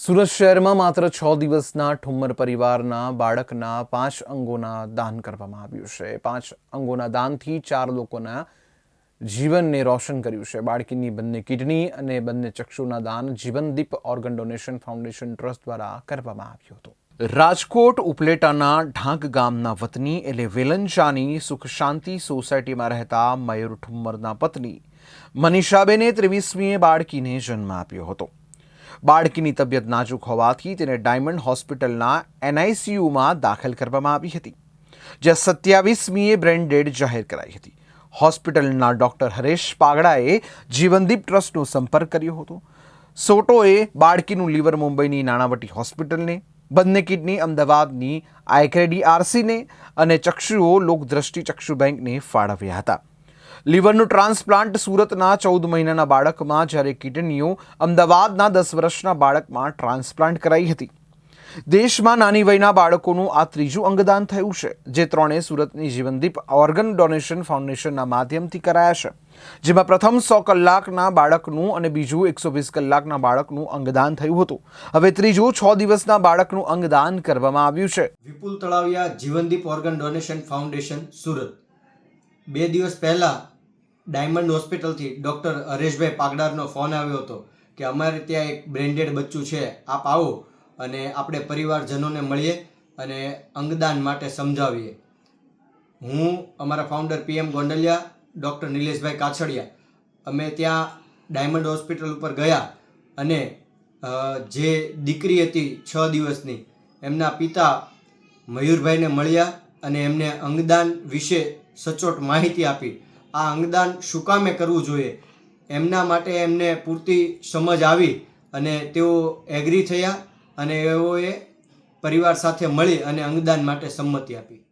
સુરત શહેરમાં માત્ર છ દિવસના ઠુમ્મર પરિવારના બાળકના પાંચ અંગોના દાન કરવામાં આવ્યું છે. પાંચ અંગોના દાનથી ચાર લોકોના જીવનને રોશન કર્યું છે. બાળકીની બંને કિડની અને બંને ચક્ષુના દાન Jivandeep Organ Donation Foundation Trust દ્વારા કરવામાં આવ્યું હતું. રાજકોટ ઉપલેટાના ઢાંક ગામના વતની એટલે વેલંચાની સુખ શાંતિ સોસાયટીમાં રહેતા મયુર ઠુમ્મરના પત્ની મનીષાબેને ત્રેવીસમીએ બાળકીને જન્મ આપ્યો હતો. બાળકીની તબિયત નાજુક હોવાથી તેને ડાયમંડ હોસ્પિટલના એનઆઈસીયુમાં દાખલ કરવામાં આવી હતી, જ્યાં સત્યાવીસમીએ બ્રેન ડેડ જાહેર કરાઈ હતી. હોસ્પિટલના ડોક્ટર હરેશ પાગડાએ જીવનદીપ ટ્રસ્ટનો સંપર્ક કર્યો હતો. સોટોએ બાળકીનું લીવર મુંબઈની નાણાવટી હોસ્પિટલને, બંને કિડની અમદાવાદની આઈક્રેડી આરસીને અને ચક્ષુઓ લોકદ્રષ્ટિ ચક્ષુ બેંકને ફાળવ્યા હતા. લીવરનું ટ્રાન્સપ્લાન્ટ સુરતના ચૌદ મહિનાના બાળકમાં જ્યારે કિડનીઓ અમદાવાદના દસ વર્ષના બાળકમાં ટ્રાન્સપ્લાન્ટ કરાઈ હતી. દેશમાં નાની વયના બાળકોનું આ ત્રીજું અંગદાન થયું છે, જે ત્રણે સુરતની જીવનદીપ ઓર્ગન ડોનેશન ફાઉન્ડેશનના માધ્યમથી કરાયા છે. જેમાં પ્રથમ સો કલાકના બાળકનું અને બીજું એકસો વીસ કલાકના બાળકનું અંગદાન થયું હતું. હવે ત્રીજું છ દિવસના બાળકનું અંગદાન કરવામાં આવ્યું છે. Vipul Talaviya, Jivandeep organ donation foundation, Surat. બે દિવસ પહેલાં ડાયમંડ હોસ્પિટલથી ડૉક્ટર હરેશભાઈ પાગડારનો ફોન આવ્યો હતો કે અમારે ત્યાં એક બ્રેન્ડેડ બચ્ચું છે, આપ આવો અને આપણે પરિવારજનોને મળીએ અને અંગદાન માટે સમજાવીએ. હું અમારા founder PM Gondaliya, doctor Nileshbhai Kachhadiya, અમે ત્યાં ડાયમંડ હોસ્પિટલ ઉપર ગયા અને જે દીકરી હતી છ દિવસની, એમના પિતા મયુરભાઈને મળ્યા અને એમને અંગદાન વિશે સચોટ માહિતી આપી. આ અંગદાન શું કામે કરવું જોઈએ? એમના માટે એમને પૂરતી સમજ આવી અને તેઓ એગ્રી થયા અને એઓએ પરિવાર સાથે મળી અને અંગદાન માટે સંમતિ આપી.